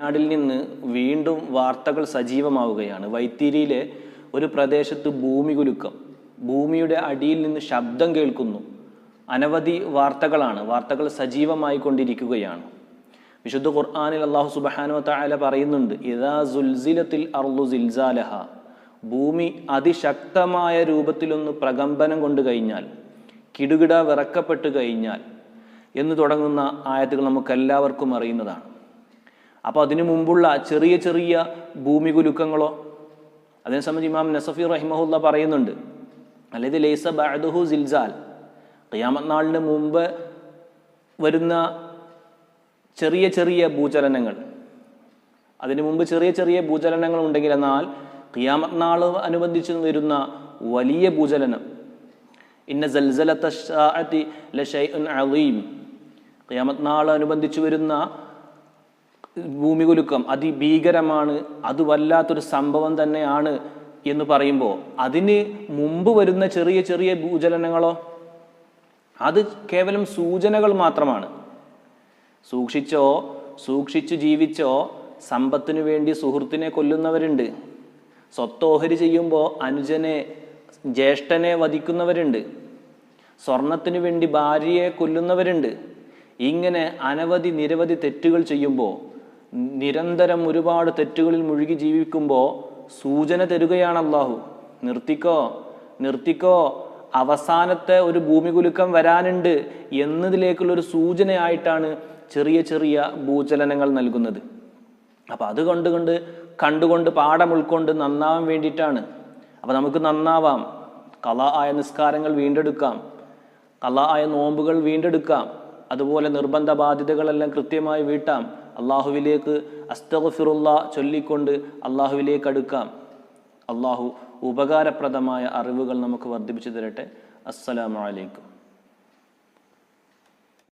നാടിൽ നിന്ന് വീണ്ടും വാർത്തകൾ സജീവമാവുകയാണ്. വൈത്തിരിയിലെ ഒരു പ്രദേശത്ത് ഭൂമി കുലുക്കം. ഭൂമിയുടെ അടിയിൽ നിന്ന് ശബ്ദം കേൾക്കുന്നു. അനവധി വാർത്തകളാണ്. വാർത്തകൾ സജീവമായി കൊണ്ടിരിക്കുകയാണ്. വിശുദ്ധ ഖുർആാനിൽ അള്ളാഹു സുബാനു താല പറയുന്നുണ്ട് ഇതാ സുൽസിലത്തിൽ അർലു ഭൂമി അതിശക്തമായ രൂപത്തിലൊന്ന് പ്രകമ്പനം കൊണ്ട് കഴിഞ്ഞാൽ കിടുകിട വിറക്കപ്പെട്ട് കഴിഞ്ഞാൽ എന്ന് തുടങ്ങുന്ന ആയത്തുകൾ നമുക്കെല്ലാവർക്കും അറിയുന്നതാണ്. അപ്പോൾ അതിനു മുമ്പുള്ള ചെറിയ ചെറിയ ഭൂമി കുലുക്കങ്ങളോ അതിനെ സംബന്ധിച്ച് ഇമാം നസഫി റഹിമഹുല്ല പറയുന്നുണ്ട് അല്ലെങ്കിൽ ലേസ ബാദുഹു സിൽസാൽ. ഖിയാമത്ത് നാളിന് മുമ്പ് വരുന്ന ചെറിയ ചെറിയ ഭൂചലനങ്ങൾ അതിനു മുമ്പ് ചെറിയ ചെറിയ ഭൂചലനങ്ങൾ ഉണ്ടെങ്കിൽ എന്നാൽ ഖിയാമത്ത് നാൾ അനുബന്ധിച്ച് വരുന്ന വലിയ ഭൂചലനം ഇന്ന ജൽസലത്തെ ഖിയാമത്ത് നാൾ അനുബന്ധിച്ച് വരുന്ന ഭൂമി കുലുക്കം അതിഭീകരമാണ് അത് വല്ലാത്തൊരു സംഭവം തന്നെയാണ് എന്ന് പറയുമ്പോൾ അതിന് മുമ്പ് വരുന്ന ചെറിയ ചെറിയ ഭൂചലനങ്ങളോ? അത് കേവലം സൂചനകൾ മാത്രമാണ്. സൂക്ഷിച്ചോ സൂക്ഷിച്ചു ജീവിച്ചോ സമ്പത്തിനു വേണ്ടി സുഹൃത്തിനെ കൊല്ലുന്നവരുണ്ട്. സ്വത്തോഹരി ചെയ്യുമ്പോൾ അനുജനെ ജ്യേഷ്ഠനെ വധിക്കുന്നവരുണ്ട്. സ്വർണത്തിനു വേണ്ടി ഭാര്യയെ കൊല്ലുന്നവരുണ്ട്. ഇങ്ങനെ അനവധി നിരവധി തെറ്റുകൾ ചെയ്യുമ്പോൾ നിരന്തരം ഒരുപാട് തെറ്റുകളിൽ മുഴുകി ജീവിക്കുമ്പോൾ സൂചന തരുകയാണ് അള്ളാഹു നിർത്തിക്കോ? നിർത്തിക്കോ? അവസാനത്തെ ഒരു ഭൂമി കുലുക്കം വരാനുണ്ട് എന്നതിലേക്കുള്ള ഒരു സൂചനയായിട്ടാണ് ചെറിയ ചെറിയ ഭൂചലനങ്ങൾ നൽകുന്നത്. അപ്പൊ അത് കണ്ടുകൊണ്ട് കണ്ടുകൊണ്ട് പാഠം ഉൾക്കൊണ്ട് നന്നാവാൻ വേണ്ടിയിട്ടാണ്. അപ്പൊ നമുക്ക് നന്നാവാം. കല ആയ നിസ്കാരങ്ങൾ വീണ്ടെടുക്കാം. കല ആയ നോമ്പുകൾ വീണ്ടെടുക്കാം. അതുപോലെ നിർബന്ധ ബാധ്യതകളെല്ലാം കൃത്യമായി വീട്ടാം. അള്ളാഹുവിലേക്ക് അസ്തഗഫിറുള്ള ചൊല്ലിക്കൊണ്ട് അള്ളാഹുവിലേക്ക് അടുക്കാം. അള്ളാഹു ഉപകാരപ്രദമായ അറിവുകൾ നമുക്ക് വർദ്ധിപ്പിച്ചു തരട്ടെ. അസ്സലാമലൈക്കും